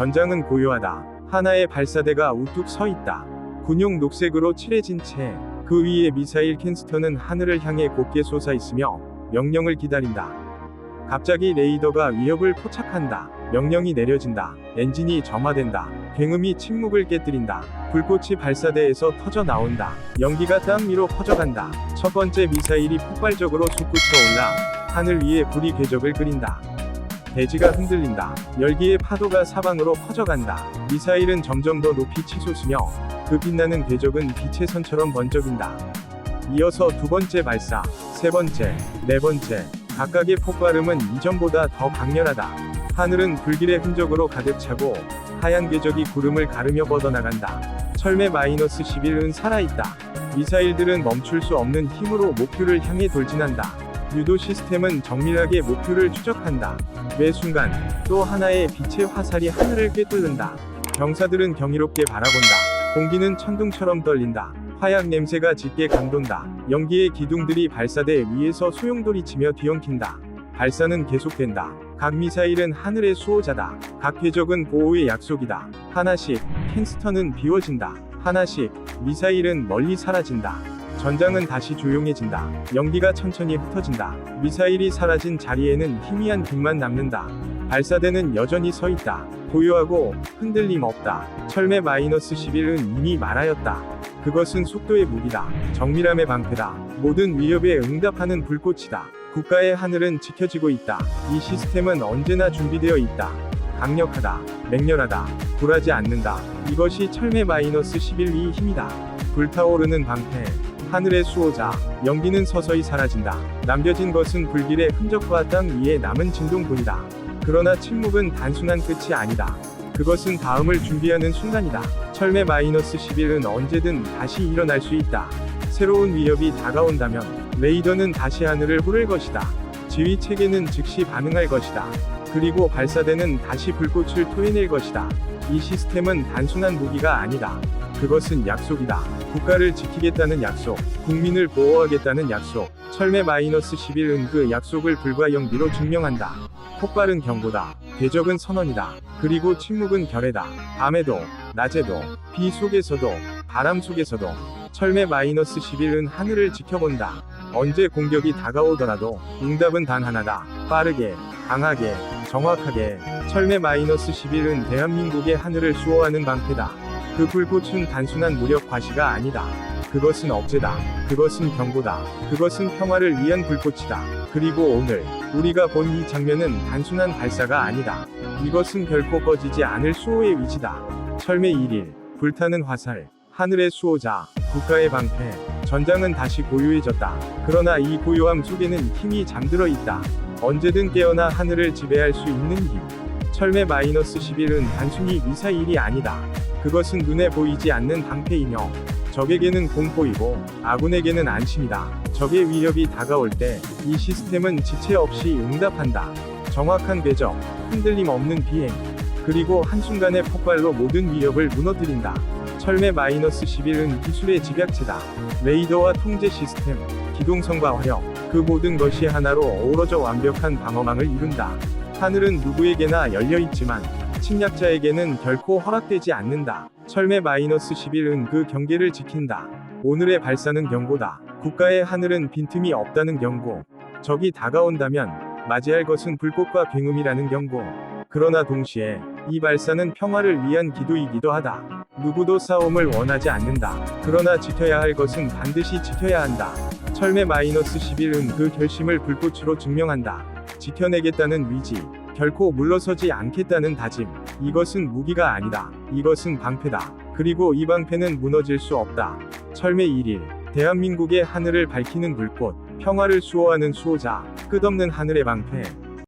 전장은 고요하다. 하나의 발사대가 우뚝 서 있다. 군용 녹색으로 칠해진 채 그 위에 미사일 캔스터는 하늘을 향해 곱게 솟아 있으며 명령을 기다린다. 갑자기 레이더가 위협을 포착한다. 명령이 내려진다. 엔진이 점화된다. 굉음이 침묵을 깨뜨린다. 불꽃이 발사대에서 터져 나온다. 연기가 땅 위로 퍼져간다. 첫 번째 미사일이 폭발적으로 솟구쳐 올라 하늘 위에 불이 궤적을 그린다. 대지가 흔들린다. 열기의 파도가 사방으로 퍼져간다. 미사일은 점점 더 높이 치솟으며 그 빛나는 궤적은 빛의 선처럼 번쩍인다. 이어서 두 번째 발사, 세 번째, 네 번째, 각각의 폭발음은 이전보다 더 강렬하다. 하늘은 불길의 흔적으로 가득 차고 하얀 궤적이 구름을 가르며 뻗어나간다. 철매 마이너스 11은 살아있다. 미사일들은 멈출 수 없는 힘으로 목표를 향해 돌진한다. 유도 시스템은 정밀하게 목표를 추적한다. 매 순간 또 하나의 빛의 화살이 하늘을 꿰뚫는다. 병사들은 경이롭게 바라본다. 공기는 천둥처럼 떨린다. 화약 냄새가 짙게 강돈다. 연기의 기둥들이 발사대 위에서 소용돌이 치며 뒤엉킨다. 발사는 계속된다. 각 미사일은 하늘의 수호자다. 각 궤적은 보호의 약속이다. 하나씩 캔스터는 비워진다. 하나씩 미사일은 멀리 사라진다. 전장은 다시 조용해진다. 연기가 천천히 흩어진다. 미사일이 사라진 자리에는 희미한 빛만 남는다. 발사대는 여전히 서 있다. 고요하고 흔들림 없다. 철매 마이너스 11은 이미 말하였다. 그것은 속도의 무기다. 정밀함의 방패다. 모든 위협에 응답하는 불꽃이다. 국가의 하늘은 지켜지고 있다. 이 시스템은 언제나 준비되어 있다. 강력하다. 맹렬하다. 굴하지 않는다. 이것이 철매 마이너스 11위의 힘이다. 불타오르는 방패. 하늘의 수호자. 연기는 서서히 사라진다. 남겨진 것은 불길의 흔적과 땅 위에 남은 진동뿐이다. 그러나 침묵은 단순한 끝이 아니다. 그것은 다음을 준비하는 순간이다. 철매 마이너스 11은 언제든 다시 일어날 수 있다. 새로운 위협이 다가온다면 레이더는 다시 하늘을 후를 것이다. 지휘 체계는 즉시 반응할 것이다. 그리고 발사대는 다시 불꽃을 토해낼 것이다. 이 시스템은 단순한 무기가 아니다. 그것은 약속이다. 국가를 지키겠다는 약속, 국민을 보호하겠다는 약속. 철매 마이너스 11은 그 약속을 불과 영비로 증명한다. 폭발은 경고다. 대적은 선언이다. 그리고 침묵은 결례다. 밤에도, 낮에도, 비 속에서도, 바람 속에서도, 철매 마이너스 11은 하늘을 지켜본다. 언제 공격이 다가오더라도, 응답은 단 하나다. 빠르게, 강하게, 정확하게, 철매 마이너스 11은 대한민국의 하늘을 수호하는 방패다. 그 불꽃은 단순한 무력 과시가 아니다. 그것은 억제다. 그것은 경고다. 그것은 평화를 위한 불꽃이다. 그리고 오늘 우리가 본 이 장면은 단순한 발사가 아니다. 이것은 결코 꺼지지 않을 수호의 위치다. 철매 1일 불타는 화살 하늘의 수호자 국가의 방패 전장은 다시 고요해졌다. 그러나 이 고요함 속에는 힘이 잠들어 있다. 언제든 깨어나 하늘을 지배할 수 있는 힘. 철매 마이너스 11은 단순히 미사일이 아니다. 그것은 눈에 보이지 않는 방패이며 적에게는 공포이고 아군에게는 안심이다. 적의 위협이 다가올 때 이 시스템은 지체 없이 응답한다. 정확한 궤적, 흔들림 없는 비행, 그리고 한순간의 폭발로 모든 위협을 무너뜨린다. 철매 마이너스 11은 기술의 집약체다. 레이더와 통제 시스템, 기동성과 화력, 그 모든 것이 하나로 어우러져 완벽한 방어망을 이룬다. 하늘은 누구에게나 열려 있지만 침략자에게는 결코 허락되지 않는다. 철매 마이너스 11은 그 경계를 지킨다. 오늘의 발사는 경고다. 국가의 하늘은 빈틈이 없다는 경고. 적이 다가온다면 맞이할 것은 불꽃과 굉음이라는 경고. 그러나 동시에 이 발사는 평화를 위한 기도이기도 하다. 누구도 싸움을 원하지 않는다. 그러나 지켜야 할 것은 반드시 지켜야 한다. 철매 마이너스 11은 그 결심을 불꽃으로 증명한다. 지켜내겠다는 위지, 결코 물러서지 않겠다는 다짐. 이것은 무기가 아니다. 이것은 방패다. 그리고 이 방패는 무너질 수 없다. 철매 1일. 대한민국의 하늘을 밝히는 불꽃. 평화를 수호하는 수호자. 끝없는 하늘의 방패.